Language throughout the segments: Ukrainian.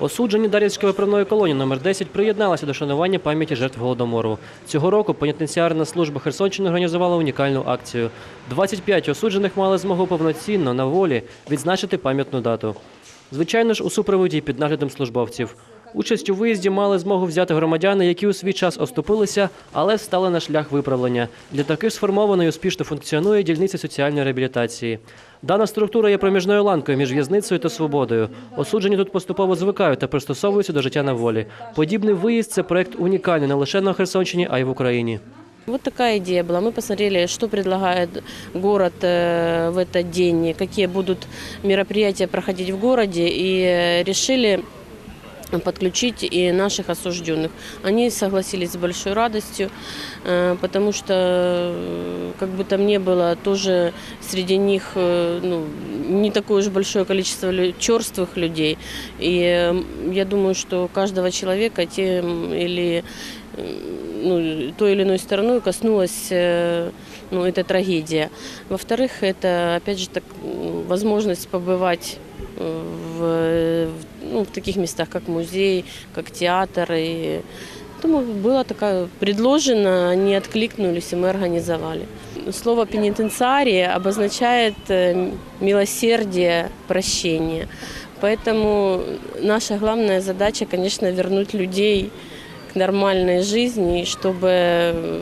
Осуджені Дар'ївської виправної колонії номер 10 приєдналися до шанування пам'яті жертв Голодомору. Цього року пенітенціарна служба Херсонщини організувала унікальну акцію. 25 осуджених мали змогу повноцінно на волі відзначити пам'ятну дату. Звичайно ж, у супроводі під наглядом службовців. Участь у виїзді мали змогу взяти громадяни, які у свій час оступилися, але стали на шлях виправлення. Для таких сформовано і успішно функціонує дільниця соціальної реабілітації. Дана структура є проміжною ланкою між в'язницею та свободою. Осуджені тут поступово звикають та пристосовуються до життя на волі. Подібний виїзд це проект унікальний не лише на Херсонщині, а й в Україні. Вот такая идея была. Мы посмотрели, что предлагает город э, в этот день, какие будут мероприятия проходить в городе, и э, решили подключить и наших осужденных. Они согласились с большой радостью, э, потому что, э, как бы там ни было, тоже среди них э, ну, не такое уж большое количество лю- черствых людей. И э, я думаю, что у каждого человека тем или э, ну, той или иной стороной коснулась э, ну, эта трагедия. Во-вторых, это, опять же, так, м, возможность побывать э, в, в- ну, в таких местах, как музей, как театр. И, думаю, было такая предложено, они откликнулись, и мы организовали. Слово «пенитенциария» обозначает э, милосердие, прощение. Поэтому наша главная задача, конечно, вернуть людей к нормальной жизни, и чтобы э,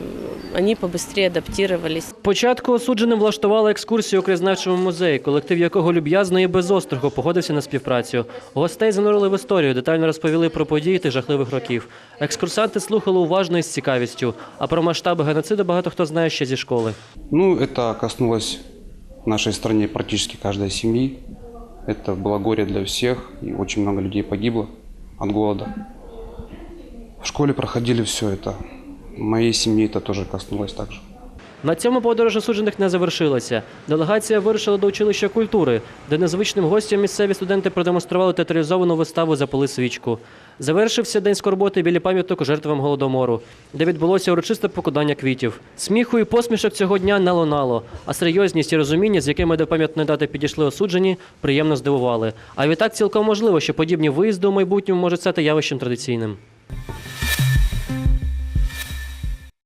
они побыстрее адаптировались. Спочатку осудженим влаштували екскурсію у краєзнавчому музеї, колектив якого люб'язно і без остраху погодився на співпрацю. Гостей занурили в історію, детально розповіли про події тих жахливих років. Екскурсанти слухали уважно і з цікавістю, а про масштаби геноциду багато хто знає ще зі школи. Ну, это коснулось в нашей стране практически каждой семьи. Это было горе для всех, и очень много людей погибло от голода. В школе проходили все это. Моей семьи это тоже коснулось также. На цьому подорож осуджених не завершилася. Делегація вирушила до училища культури, де незвичним гостям місцеві студенти продемонстрували театралізовану виставу Запали свічку. Завершився день скорботи біля пам'яток жертвам голодомору, де відбулося урочисте покладання квітів. Сміху і посмішок цього дня не лунало, а серйозність і розуміння, з якими до пам'ятної дати підійшли осуджені, приємно здивували. А відтак цілком можливо, що подібні виїзди у майбутньому можуть стати явищем традиційним.